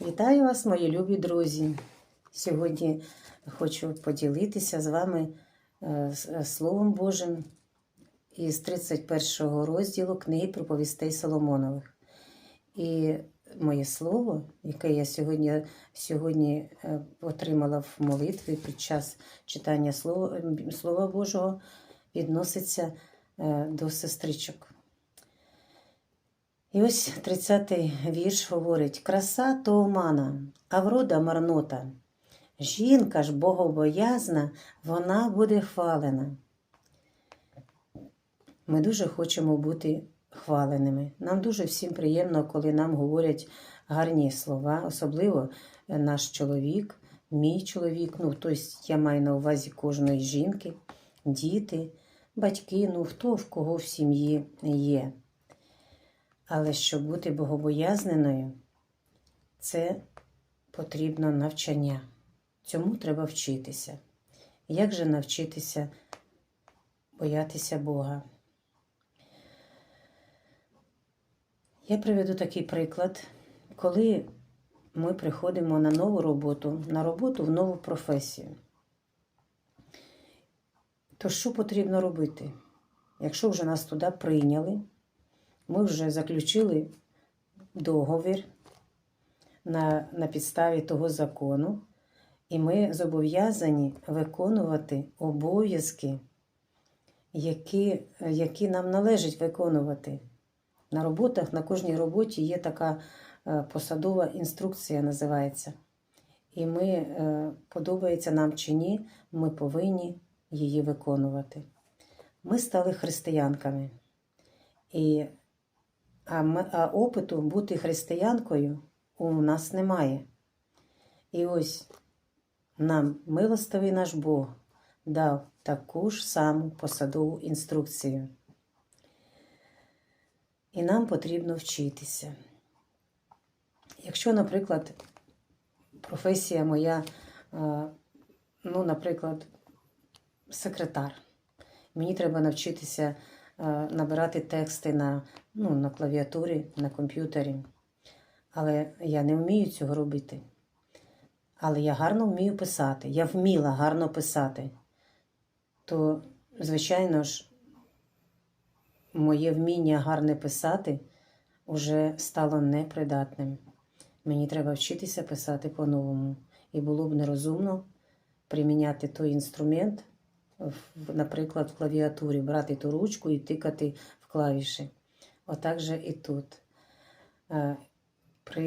Вітаю вас, мої любі друзі. Сьогодні хочу поділитися з вами е, е, Словом Божим із 31 розділу книги проповістей Соломонових. І моє слово, яке я сьогодні, сьогодні е, отримала в молитві під час читання Слова, Божого, відноситься до сестричок. І ось 30-й вірш говорить: краса то омана, а врода марнота. Жінка ж богобоязна, вона буде хвалена. Ми дуже хочемо бути хваленими. Нам дуже всім приємно, коли нам говорять гарні слова, особливо е, наш чоловік, мій чоловік, ну, тобто я маю на увазі кожної жінки, діти, батьки, ну хто в кого в сім'ї є. Але щоб бути богобоязненою, це потрібно навчання. Цьому треба вчитися. Як же навчитися боятися Бога? Я приведу такий приклад, коли ми приходимо на нову роботу, на роботу в нову професію. То що потрібно робити? Якщо вже нас туди прийняли, ми вже заключили договір на, на підставі того закону, і ми зобов'язані виконувати обов'язки, які, які нам належить виконувати. На роботах, на кожній роботі є така е, посадова інструкція, називається. І ми, е, подобається нам чи ні, ми повинні її виконувати. Ми стали християнками. І а, опиту бути християнкою у нас немає. І ось нам милостивий наш Бог дав таку ж саму посадову інструкцію. І нам потрібно вчитися. Якщо, наприклад, професія моя, ну, наприклад, секретар, мені треба навчитися набирати тексти на, ну, на клавіатурі, на комп'ютері. Але я не вмію цього робити. Але я гарно вмію писати. Я вміла гарно писати. То, звичайно ж, моє вміння гарне писати вже стало непридатним. Мені треба вчитися писати по-новому. І було б нерозумно приміняти той інструмент, наприклад, в клавіатурі, брати ту ручку і тикати в клавіші. Отак же і тут. Е, При